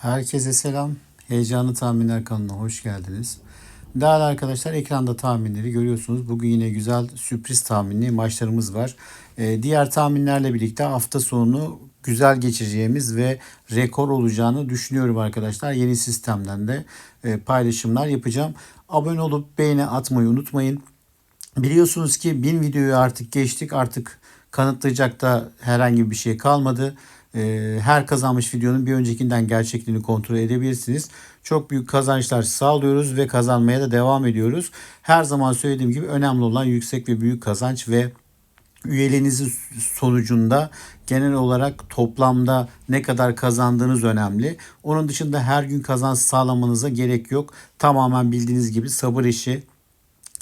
Herkese selam. Heyecanlı Tahminler kanalına hoş geldiniz. Değerli arkadaşlar ekranda tahminleri görüyorsunuz. Bugün yine güzel sürpriz tahminli maçlarımız var. Ee, diğer tahminlerle birlikte hafta sonunu güzel geçireceğimiz ve rekor olacağını düşünüyorum arkadaşlar. Yeni sistemden de e, paylaşımlar yapacağım. Abone olup beğeni atmayı unutmayın. Biliyorsunuz ki 1000 videoyu artık geçtik. Artık kanıtlayacak da herhangi bir şey kalmadı. Ee, Her kazanmış videonun bir öncekinden gerçekliğini kontrol edebilirsiniz. Çok büyük kazançlar sağlıyoruz ve kazanmaya da devam ediyoruz. Her zaman söylediğim gibi önemli olan yüksek ve büyük kazanç ve üyeliğinizin sonucunda genel olarak toplamda ne kadar kazandığınız önemli. Onun dışında her gün kazanç sağlamanıza gerek yok. Tamamen bildiğiniz gibi sabır işi,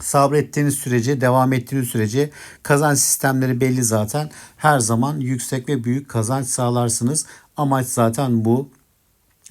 sabrettiğiniz sürece, devam ettiğiniz sürece kazanç sistemleri belli zaten. Her zaman yüksek ve büyük kazanç sağlarsınız. Amaç zaten bu.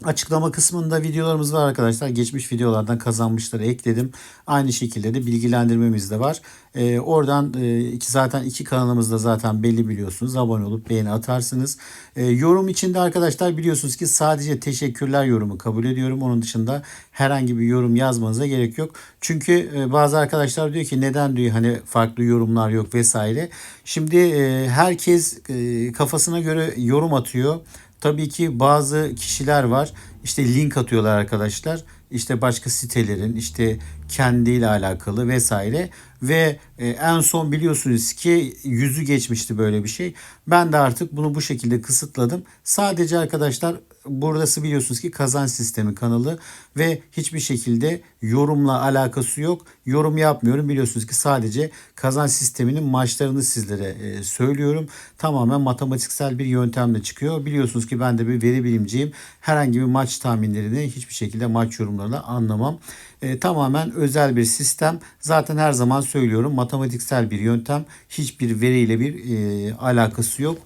Açıklama kısmında videolarımız var arkadaşlar. Geçmiş videolardan kazanmışları ekledim. Aynı şekilde de bilgilendirmemiz de var. Ee, oradan e, iki, zaten iki kanalımızda zaten belli biliyorsunuz. Abone olup beğeni atarsınız. Ee, yorum içinde arkadaşlar biliyorsunuz ki sadece teşekkürler yorumu kabul ediyorum. Onun dışında herhangi bir yorum yazmanıza gerek yok. Çünkü e, bazı arkadaşlar diyor ki neden diyor hani farklı yorumlar yok vesaire. Şimdi e, herkes e, kafasına göre yorum atıyor. Tabii ki bazı kişiler var. İşte link atıyorlar arkadaşlar. İşte başka sitelerin işte kendiyle alakalı vesaire ve e, en son biliyorsunuz ki yüzü geçmişti böyle bir şey. Ben de artık bunu bu şekilde kısıtladım. Sadece arkadaşlar burası biliyorsunuz ki kazanç sistemi kanalı ve hiçbir şekilde yorumla alakası yok. Yorum yapmıyorum. Biliyorsunuz ki sadece kazanç sisteminin maçlarını sizlere e, söylüyorum. Tamamen matematiksel bir yöntemle çıkıyor. Biliyorsunuz ki ben de bir veri bilimciyim. Herhangi bir maç tahminlerini hiçbir şekilde maç yorumlarını anlamam. E, tamamen özel bir sistem. Zaten her zaman söylüyorum matematiksel bir yöntem. Hiçbir veriyle bir e, alakası yok.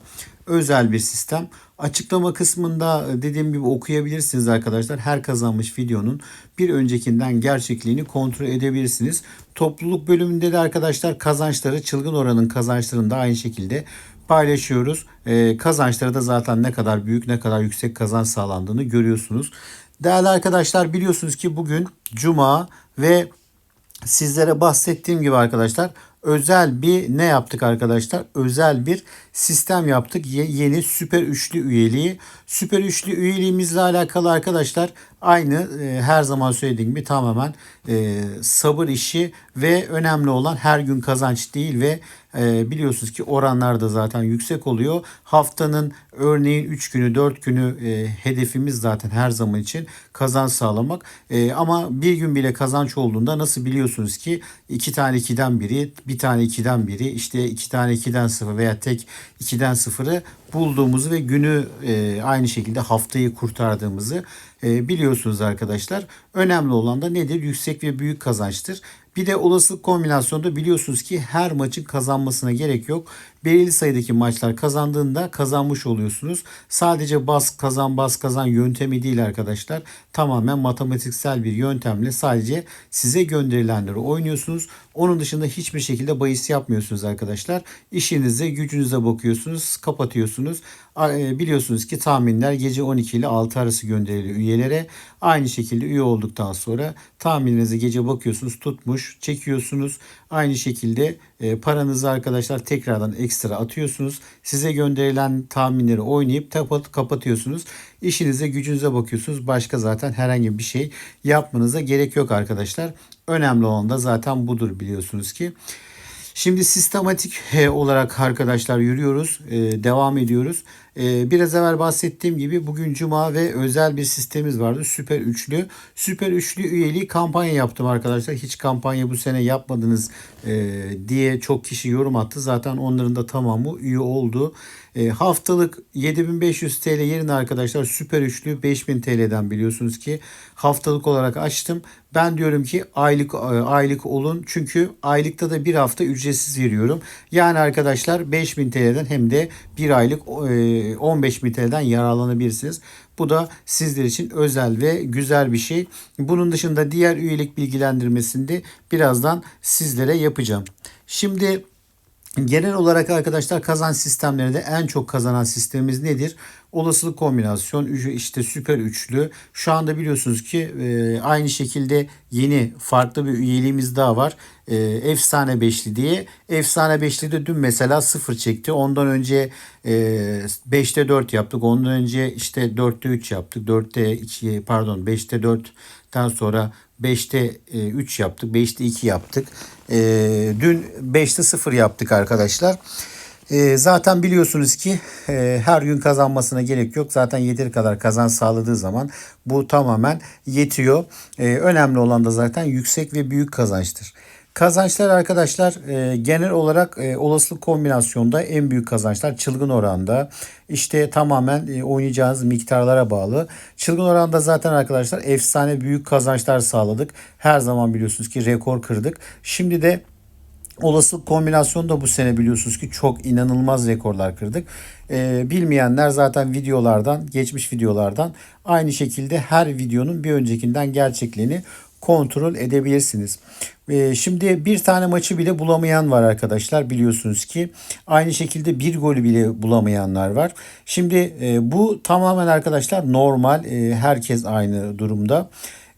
Özel bir sistem. Açıklama kısmında dediğim gibi okuyabilirsiniz arkadaşlar. Her kazanmış videonun bir öncekinden gerçekliğini kontrol edebilirsiniz. Topluluk bölümünde de arkadaşlar kazançları çılgın oranın kazançlarını da aynı şekilde paylaşıyoruz. Ee, kazançları da zaten ne kadar büyük ne kadar yüksek kazanç sağlandığını görüyorsunuz. Değerli arkadaşlar biliyorsunuz ki bugün cuma ve sizlere bahsettiğim gibi arkadaşlar özel bir ne yaptık arkadaşlar? Özel bir sistem yaptık. Ye- yeni süper üçlü üyeliği. Süper üçlü üyeliğimizle alakalı arkadaşlar aynı e, her zaman söylediğim gibi tamamen e, sabır işi ve önemli olan her gün kazanç değil ve e, biliyorsunuz ki oranlar da zaten yüksek oluyor. Haftanın örneğin 3 günü 4 günü e, hedefimiz zaten her zaman için kazanç sağlamak. E, ama bir gün bile kazanç olduğunda nasıl biliyorsunuz ki iki tane 2'den biri bir tane 2'den biri işte iki tane 2'den 0 veya tek 2'den 0'ı bulduğumuzu ve günü e, aynı şekilde haftayı kurtardığımızı e, biliyorsunuz arkadaşlar. Önemli olan da nedir? Yüksek ve büyük kazançtır. Bir de olasılık kombinasyonda biliyorsunuz ki her maçın kazanmasına gerek yok. Belirli sayıdaki maçlar kazandığında kazanmış oluyorsunuz. Sadece bas kazan bas kazan yöntemi değil arkadaşlar. Tamamen matematiksel bir yöntemle sadece size gönderilenleri oynuyorsunuz. Onun dışında hiçbir şekilde bahis yapmıyorsunuz arkadaşlar. İşinize gücünüze bakıyorsunuz kapatıyorsunuz. E, Biliyorsunuz ki tahminler gece 12 ile 6 arası gönderiliyor üyelere. Aynı şekilde üye olduktan sonra tahmininize gece bakıyorsunuz tutmuş çekiyorsunuz. Aynı şekilde e, paranızı arkadaşlar tekrardan ekstra atıyorsunuz. Size gönderilen tahminleri oynayıp kapat, kapatıyorsunuz. İşinize gücünüze bakıyorsunuz. Başka zaten herhangi bir şey yapmanıza gerek yok arkadaşlar. Önemli olan da zaten budur biliyorsunuz ki. Şimdi sistematik olarak arkadaşlar yürüyoruz. E, devam ediyoruz. E, biraz evvel bahsettiğim gibi bugün cuma ve özel bir sistemimiz vardı. Süper üçlü. Süper üçlü üyeliği kampanya yaptım arkadaşlar. Hiç kampanya bu sene yapmadınız e, diye çok kişi yorum attı. Zaten onların da tamamı üye oldu. E, haftalık 7500 TL yerine arkadaşlar süper üçlü 5000 TL'den biliyorsunuz ki haftalık olarak açtım. Ben diyorum ki aylık e, aylık olun çünkü aylıkta da bir hafta ücretsiz veriyorum. Yani arkadaşlar 5000 TL'den hem de bir aylık e, 15.000 TL'den yararlanabilirsiniz. Bu da sizler için özel ve güzel bir şey. Bunun dışında diğer üyelik bilgilendirmesinde birazdan sizlere yapacağım. Şimdi Genel olarak arkadaşlar kazanç sistemlerinde en çok kazanan sistemimiz nedir? Olasılık kombinasyon, işte süper üçlü. Şu anda biliyorsunuz ki e, aynı şekilde yeni farklı bir üyeliğimiz daha var. E, efsane beşli diye. Efsane beşli de dün mesela sıfır çekti. Ondan önce e, 5'te 4 yaptık. Ondan önce işte 4'te 3 yaptık. 4'te 2 pardon 5'te 4'ten sonra 5'te 3 yaptık. 5'te 2 yaptık. E, dün 5'te 0 yaptık arkadaşlar. E, zaten biliyorsunuz ki e, her gün kazanmasına gerek yok. Zaten yeteri kadar kazan sağladığı zaman bu tamamen yetiyor. E, önemli olan da zaten yüksek ve büyük kazançtır. Kazançlar arkadaşlar e, genel olarak e, olasılık kombinasyonda en büyük kazançlar çılgın oranda. İşte tamamen e, oynayacağınız miktarlara bağlı. Çılgın oranda zaten arkadaşlar efsane büyük kazançlar sağladık. Her zaman biliyorsunuz ki rekor kırdık. Şimdi de Olasılık kombinasyonu da bu sene biliyorsunuz ki çok inanılmaz rekorlar kırdık. Ee, bilmeyenler zaten videolardan, geçmiş videolardan aynı şekilde her videonun bir öncekinden gerçekliğini kontrol edebilirsiniz. Ee, şimdi bir tane maçı bile bulamayan var arkadaşlar biliyorsunuz ki. Aynı şekilde bir golü bile bulamayanlar var. Şimdi e, bu tamamen arkadaşlar normal. E, herkes aynı durumda.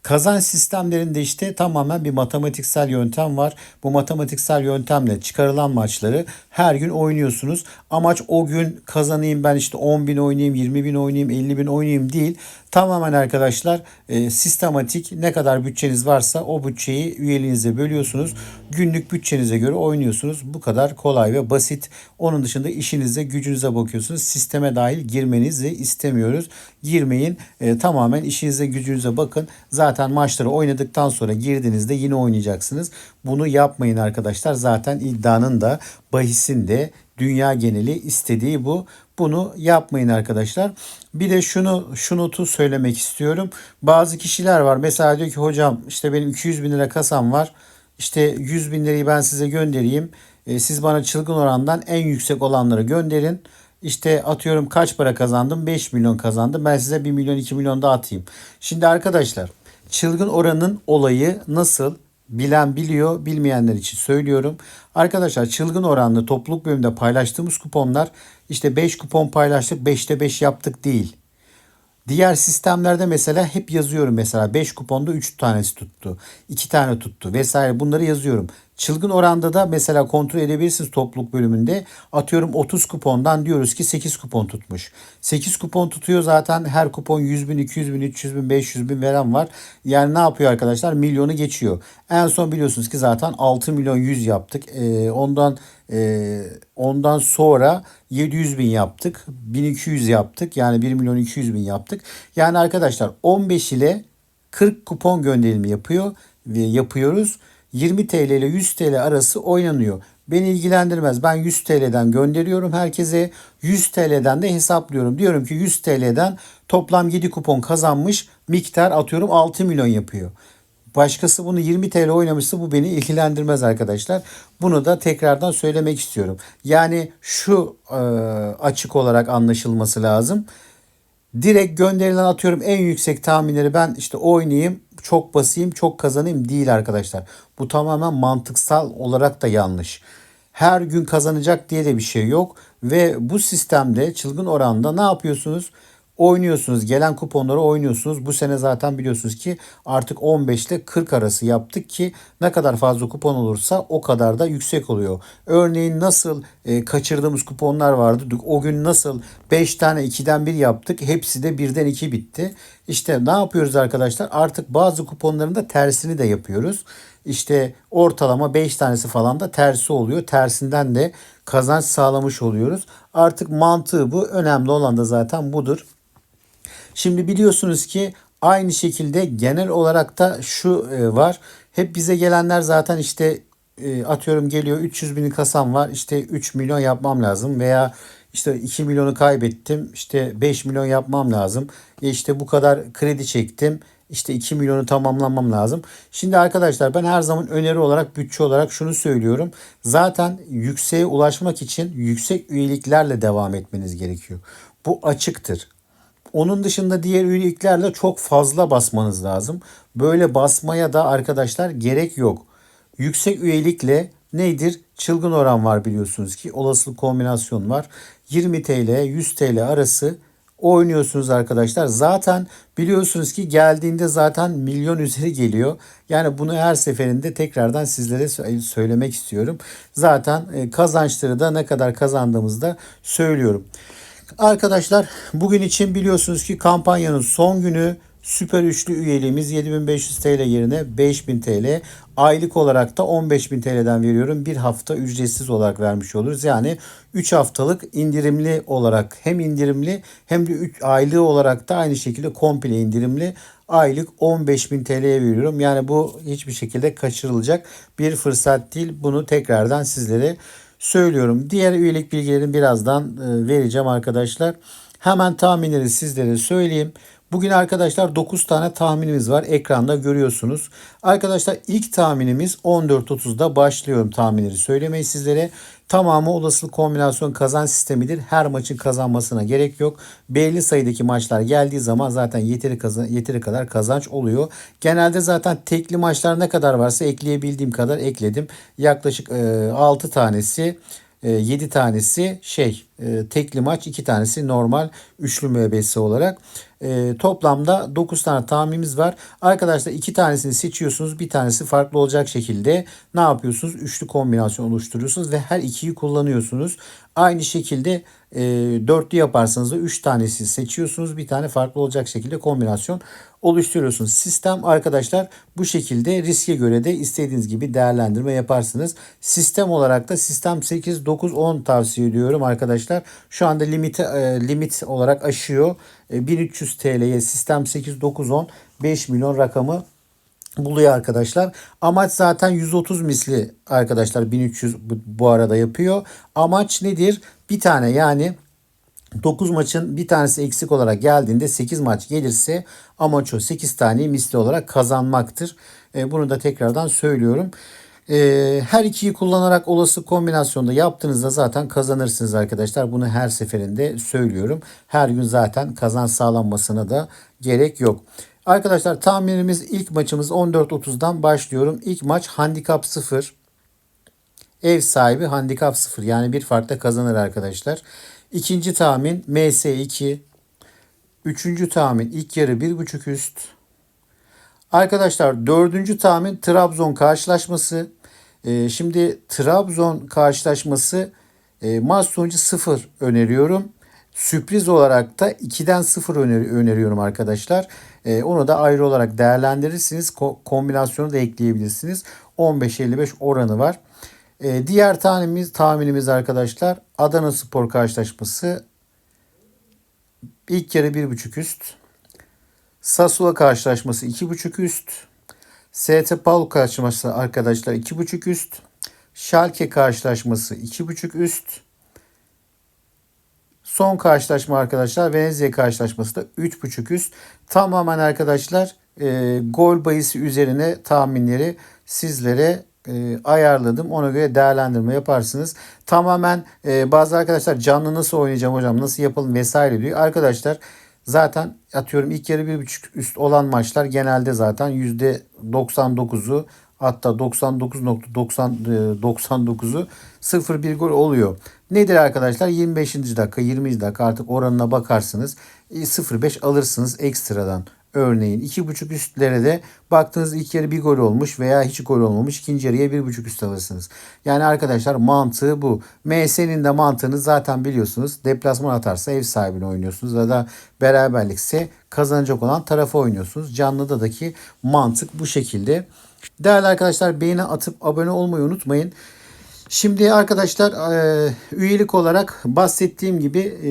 Kazanç sistemlerinde işte tamamen bir matematiksel yöntem var. Bu matematiksel yöntemle çıkarılan maçları her gün oynuyorsunuz. Amaç o gün kazanayım ben işte 10 bin oynayayım, 20 bin oynayayım, 50 bin oynayayım değil. Tamamen arkadaşlar e, sistematik ne kadar bütçeniz varsa o bütçeyi üyeliğinize bölüyorsunuz. Günlük bütçenize göre oynuyorsunuz. Bu kadar kolay ve basit. Onun dışında işinize gücünüze bakıyorsunuz. Sisteme dahil girmenizi istemiyoruz. Girmeyin. E, tamamen işinize gücünüze bakın. Zaten maçları oynadıktan sonra girdiğinizde yine oynayacaksınız. Bunu yapmayın arkadaşlar. Zaten iddianın da bahisin de dünya geneli istediği bu. Bunu yapmayın arkadaşlar. Bir de şunu şu notu söylemek istiyorum. Bazı kişiler var. Mesela diyor ki hocam işte benim 200 bin lira kasam var. İşte 100 bin lirayı ben size göndereyim. E, siz bana çılgın orandan en yüksek olanları gönderin. İşte atıyorum kaç para kazandım? 5 milyon kazandım. Ben size 1 milyon 2 milyon da atayım. Şimdi arkadaşlar çılgın oranın olayı nasıl? Bilen biliyor, bilmeyenler için söylüyorum. Arkadaşlar çılgın oranlı topluluk bölümünde paylaştığımız kuponlar işte 5 kupon paylaştık 5'te 5 yaptık değil. Diğer sistemlerde mesela hep yazıyorum mesela 5 kuponda 3 tanesi tuttu. 2 tane tuttu vesaire bunları yazıyorum. Çılgın oranda da mesela kontrol edebilirsiniz topluluk bölümünde. Atıyorum 30 kupondan diyoruz ki 8 kupon tutmuş. 8 kupon tutuyor zaten her kupon 100 bin, 200 bin, 300 bin, 500 bin veren var. Yani ne yapıyor arkadaşlar? Milyonu geçiyor. En son biliyorsunuz ki zaten 6 milyon 100 yaptık. Ee, ondan e, ondan sonra 700 bin yaptık. 1200 yaptık. Yani 1 milyon 200 bin yaptık. Yani arkadaşlar 15 ile 40 kupon gönderimi yapıyor ve yapıyoruz. 20 TL ile 100 TL arası oynanıyor. Beni ilgilendirmez. Ben 100 TL'den gönderiyorum herkese. 100 TL'den de hesaplıyorum. Diyorum ki 100 TL'den toplam 7 kupon kazanmış. Miktar atıyorum 6 milyon yapıyor. Başkası bunu 20 TL oynamışsa bu beni ilgilendirmez arkadaşlar. Bunu da tekrardan söylemek istiyorum. Yani şu e, açık olarak anlaşılması lazım. Direkt gönderilen atıyorum en yüksek tahminleri ben işte oynayayım, çok basayım, çok kazanayım değil arkadaşlar. Bu tamamen mantıksal olarak da yanlış. Her gün kazanacak diye de bir şey yok ve bu sistemde çılgın oranda ne yapıyorsunuz? Oynuyorsunuz. Gelen kuponları oynuyorsunuz. Bu sene zaten biliyorsunuz ki artık 15 ile 40 arası yaptık ki ne kadar fazla kupon olursa o kadar da yüksek oluyor. Örneğin nasıl e, kaçırdığımız kuponlar vardı. O gün nasıl 5 tane 2'den 1 yaptık. Hepsi de 1'den 2 bitti. İşte ne yapıyoruz arkadaşlar? Artık bazı kuponların da tersini de yapıyoruz. İşte ortalama 5 tanesi falan da tersi oluyor. Tersinden de kazanç sağlamış oluyoruz. Artık mantığı bu. Önemli olan da zaten budur. Şimdi biliyorsunuz ki aynı şekilde genel olarak da şu e, var. Hep bize gelenler zaten işte e, atıyorum geliyor 300 bin kasam var işte 3 milyon yapmam lazım veya işte 2 milyonu kaybettim işte 5 milyon yapmam lazım. E işte bu kadar kredi çektim işte 2 milyonu tamamlamam lazım. Şimdi arkadaşlar ben her zaman öneri olarak bütçe olarak şunu söylüyorum. Zaten yükseğe ulaşmak için yüksek üyeliklerle devam etmeniz gerekiyor. Bu açıktır. Onun dışında diğer üyeliklerle çok fazla basmanız lazım. Böyle basmaya da arkadaşlar gerek yok. Yüksek üyelikle nedir? çılgın oran var biliyorsunuz ki. Olasılık kombinasyon var. 20 TL 100 TL arası oynuyorsunuz arkadaşlar. Zaten biliyorsunuz ki geldiğinde zaten milyon üzeri geliyor. Yani bunu her seferinde tekrardan sizlere sö- söylemek istiyorum. Zaten e, kazançları da ne kadar kazandığımızı da söylüyorum. Arkadaşlar bugün için biliyorsunuz ki kampanyanın son günü süper üçlü üyeliğimiz 7500 TL yerine 5000 TL. Aylık olarak da 15000 TL'den veriyorum. Bir hafta ücretsiz olarak vermiş oluruz. Yani 3 haftalık indirimli olarak hem indirimli hem de 3 aylığı olarak da aynı şekilde komple indirimli aylık 15.000 TL'ye veriyorum. Yani bu hiçbir şekilde kaçırılacak bir fırsat değil. Bunu tekrardan sizlere söylüyorum. Diğer üyelik bilgilerini birazdan e, vereceğim arkadaşlar. Hemen tahminleri sizlere söyleyeyim. Bugün arkadaşlar 9 tane tahminimiz var. Ekranda görüyorsunuz. Arkadaşlar ilk tahminimiz 14.30'da başlıyorum tahminleri söylemeyi sizlere. Tamamı olasılık kombinasyon kazan sistemidir. Her maçın kazanmasına gerek yok. Belli sayıdaki maçlar geldiği zaman zaten yeteri, kazan, yeteri kadar kazanç oluyor. Genelde zaten tekli maçlar ne kadar varsa ekleyebildiğim kadar ekledim. Yaklaşık e, 6 tanesi 7 tanesi şey e, tekli maç 2 tanesi normal üçlü müebbesi olarak. E, toplamda 9 tane tahminimiz var. Arkadaşlar 2 tanesini seçiyorsunuz. Bir tanesi farklı olacak şekilde ne yapıyorsunuz? Üçlü kombinasyon oluşturuyorsunuz ve her ikiyi kullanıyorsunuz. Aynı şekilde e, dörtlü yaparsanız da 3 tanesi seçiyorsunuz. Bir tane farklı olacak şekilde kombinasyon oluşturuyorsunuz. Sistem arkadaşlar bu şekilde riske göre de istediğiniz gibi değerlendirme yaparsınız. Sistem olarak da sistem 8, 9, 10 tavsiye ediyorum arkadaşlar. Şu anda limit, e, limit olarak aşıyor. E, 1300 TL'ye sistem 8, 9, 10 5 milyon rakamı buluyor arkadaşlar. Amaç zaten 130 misli arkadaşlar 1300 bu, arada yapıyor. Amaç nedir? Bir tane yani 9 maçın bir tanesi eksik olarak geldiğinde 8 maç gelirse amaç o 8 tane misli olarak kazanmaktır. E, bunu da tekrardan söylüyorum. E, her ikiyi kullanarak olası kombinasyonda yaptığınızda zaten kazanırsınız arkadaşlar. Bunu her seferinde söylüyorum. Her gün zaten kazanç sağlanmasına da gerek yok. Arkadaşlar tahminimiz ilk maçımız 14.30'dan başlıyorum. İlk maç handikap 0. Ev sahibi handikap 0 yani bir farkla kazanır arkadaşlar. İkinci tahmin MS2. Üçüncü tahmin ilk yarı 1.5 üst. Arkadaşlar dördüncü tahmin Trabzon karşılaşması. Ee, şimdi Trabzon karşılaşması e, maç sonucu 0 öneriyorum. Sürpriz olarak da 2'den 0 öner- öneriyorum arkadaşlar. Ee, onu da ayrı olarak değerlendirirsiniz. Ko- kombinasyonu da ekleyebilirsiniz. 15-55 oranı var. Ee, diğer tahminimiz, tahminimiz arkadaşlar Adana Spor karşılaşması. İlk yarı 1.5 üst. Sassuolo karşılaşması 2.5 üst. ST Paul karşılaşması arkadaşlar 2.5 üst. Schalke karşılaşması 2.5 üst. Son karşılaşma arkadaşlar Venezia karşılaşması da 3.5 üst. Tamamen arkadaşlar e, gol bayısı üzerine tahminleri sizlere e, ayarladım. Ona göre değerlendirme yaparsınız. Tamamen e, bazı arkadaşlar canlı nasıl oynayacağım hocam nasıl yapalım vesaire diyor. Arkadaşlar zaten atıyorum ilk yarı 1.5 üst olan maçlar genelde zaten %99'u hatta 99.99'u 0-1 gol oluyor. Nedir arkadaşlar? 25. dakika 20. dakika artık oranına bakarsınız. 0-5 alırsınız ekstradan. Örneğin 2.5 üstlere de baktığınız ilk yarı bir gol olmuş veya hiç gol olmamış. ikinci yarıya 1.5 üst alırsınız. Yani arkadaşlar mantığı bu. MS'nin de mantığını zaten biliyorsunuz. Deplasman atarsa ev sahibine oynuyorsunuz. Ya da beraberlikse kazanacak olan tarafa oynuyorsunuz. Canlıda'daki mantık bu şekilde. Değerli arkadaşlar beğeni atıp abone olmayı unutmayın. Şimdi arkadaşlar e, üyelik olarak bahsettiğim gibi e,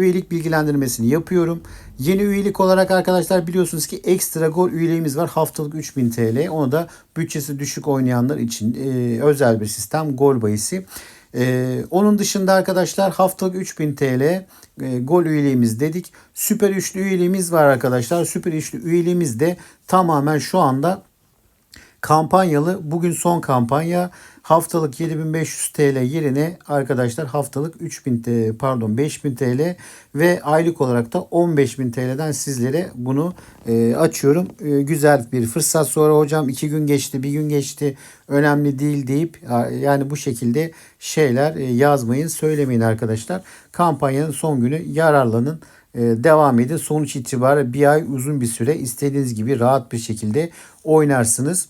üyelik bilgilendirmesini yapıyorum. Yeni üyelik olarak arkadaşlar biliyorsunuz ki ekstra gol üyeliğimiz var. Haftalık 3000 TL. Onu da bütçesi düşük oynayanlar için e, özel bir sistem gol bayisi. onun dışında arkadaşlar haftalık 3000 TL gol üyeliğimiz dedik. Süper üçlü üyeliğimiz var arkadaşlar. Süper üçlü üyeliğimiz de tamamen şu anda kampanyalı. Bugün son kampanya. Haftalık 7500 TL yerine arkadaşlar haftalık 3000 TL, pardon 5000 TL ve aylık olarak da 15000 TL'den sizlere bunu e, açıyorum. E, güzel bir fırsat sonra hocam 2 gün geçti, bir gün geçti önemli değil deyip yani bu şekilde şeyler e, yazmayın, söylemeyin arkadaşlar. Kampanyanın son günü yararlanın e, devam edin. Sonuç itibariyle bir ay uzun bir süre istediğiniz gibi rahat bir şekilde oynarsınız.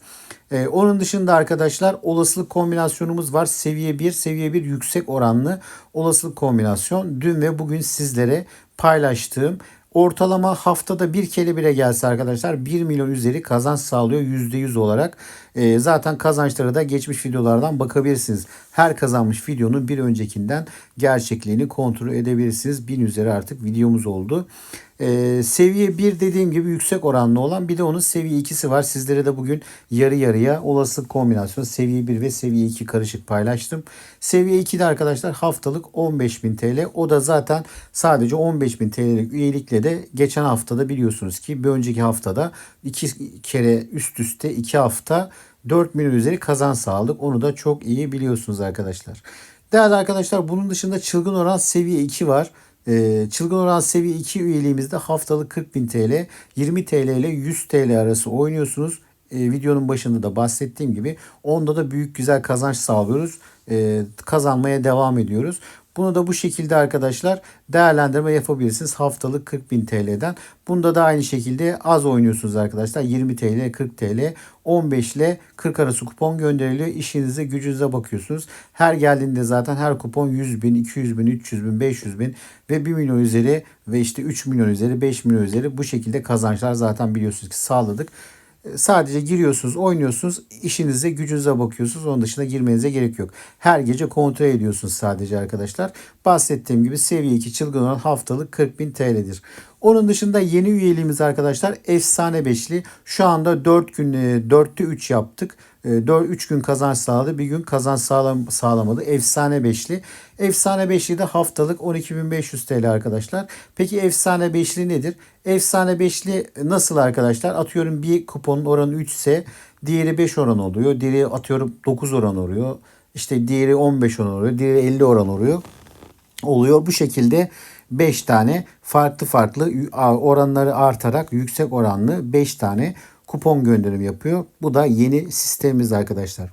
Ee, onun dışında arkadaşlar olasılık kombinasyonumuz var. Seviye 1, seviye 1 yüksek oranlı olasılık kombinasyon. Dün ve bugün sizlere paylaştığım ortalama haftada bir kere bile gelse arkadaşlar 1 milyon üzeri kazanç sağlıyor %100 olarak. E, zaten kazançlara da geçmiş videolardan bakabilirsiniz. Her kazanmış videonun bir öncekinden gerçekliğini kontrol edebilirsiniz. 1000 üzeri artık videomuz oldu. E, seviye 1 dediğim gibi yüksek oranlı olan bir de onun seviye 2'si var. Sizlere de bugün yarı yarıya olası kombinasyon seviye 1 ve seviye 2 karışık paylaştım. Seviye 2'de arkadaşlar haftalık 15.000 TL. O da zaten sadece 15.000 TL'lik üyelikle de geçen haftada biliyorsunuz ki bir önceki haftada iki kere üst üste iki hafta 4 milyon üzeri kazan sağladık. Onu da çok iyi biliyorsunuz arkadaşlar. Değerli arkadaşlar bunun dışında çılgın oran seviye 2 var. Ee, çılgın oran seviye 2 üyeliğimizde haftalık 40.000 TL, 20 TL ile 100 TL arası oynuyorsunuz. Ee, videonun başında da bahsettiğim gibi onda da büyük güzel kazanç sağlıyoruz. Ee, kazanmaya devam ediyoruz. Bunu da bu şekilde arkadaşlar değerlendirme yapabilirsiniz haftalık 40.000 TL'den. Bunda da aynı şekilde az oynuyorsunuz arkadaşlar. 20 TL, 40 TL, 15 ile 40 arası kupon gönderiliyor. İşinize gücünüze bakıyorsunuz. Her geldiğinde zaten her kupon 100 bin, 200 bin, 300 bin, 500 bin ve 1 milyon üzeri ve işte 3 milyon üzeri, 5 milyon üzeri bu şekilde kazançlar zaten biliyorsunuz ki sağladık. Sadece giriyorsunuz, oynuyorsunuz, işinize, gücünüze bakıyorsunuz. Onun dışında girmenize gerek yok. Her gece kontrol ediyorsunuz sadece arkadaşlar. Bahsettiğim gibi seviye 2 çılgın olan haftalık 40.000 TL'dir. Onun dışında yeni üyeliğimiz arkadaşlar efsane beşli. Şu anda 4 gün 4'te 3 yaptık. 4 3 gün kazanç sağladı. Bir gün kazanç sağlam, sağlamadı. Efsane beşli. Efsane beşli de haftalık 12.500 TL arkadaşlar. Peki efsane beşli nedir? Efsane beşli nasıl arkadaşlar? Atıyorum bir kuponun oranı 3 ise diğeri 5 oran oluyor. Diğeri atıyorum 9 oran oluyor. İşte diğeri 15 oran oluyor. Diğeri 50 oran oluyor. Oluyor. Bu şekilde 5 tane farklı farklı oranları artarak yüksek oranlı 5 tane kupon gönderim yapıyor. Bu da yeni sistemimiz arkadaşlar.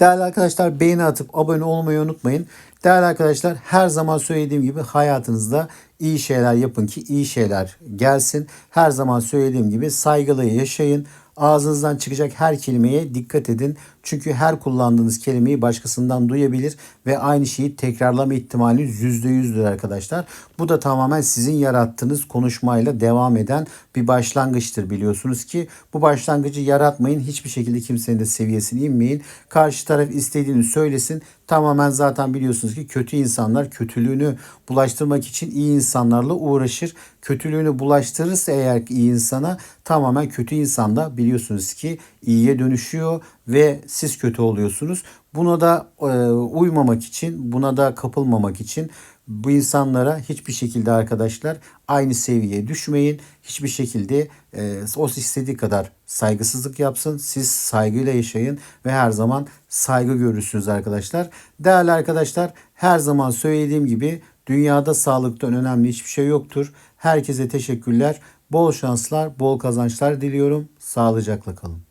Değerli arkadaşlar beğeni atıp abone olmayı unutmayın. Değerli arkadaşlar her zaman söylediğim gibi hayatınızda iyi şeyler yapın ki iyi şeyler gelsin. Her zaman söylediğim gibi saygılı yaşayın. Ağzınızdan çıkacak her kelimeye dikkat edin. Çünkü her kullandığınız kelimeyi başkasından duyabilir ve aynı şeyi tekrarlama ihtimaliniz %100'dür arkadaşlar. Bu da tamamen sizin yarattığınız konuşmayla devam eden bir başlangıçtır biliyorsunuz ki. Bu başlangıcı yaratmayın. Hiçbir şekilde kimsenin de seviyesine inmeyin. Karşı taraf istediğini söylesin. Tamamen zaten biliyorsunuz ki kötü insanlar kötülüğünü bulaştırmak için iyi insanlarla uğraşır. Kötülüğünü bulaştırırsa eğer iyi insana tamamen kötü insan da biliyorsunuz ki iyiye dönüşüyor ve siz kötü oluyorsunuz. Buna da e, uymamak için, buna da kapılmamak için bu insanlara hiçbir şekilde arkadaşlar aynı seviyeye düşmeyin. Hiçbir şekilde e, o istediği kadar saygısızlık yapsın. Siz saygıyla yaşayın ve her zaman saygı görürsünüz arkadaşlar. Değerli arkadaşlar her zaman söylediğim gibi dünyada sağlıktan önemli hiçbir şey yoktur. Herkese teşekkürler. Bol şanslar, bol kazançlar diliyorum. Sağlıcakla kalın.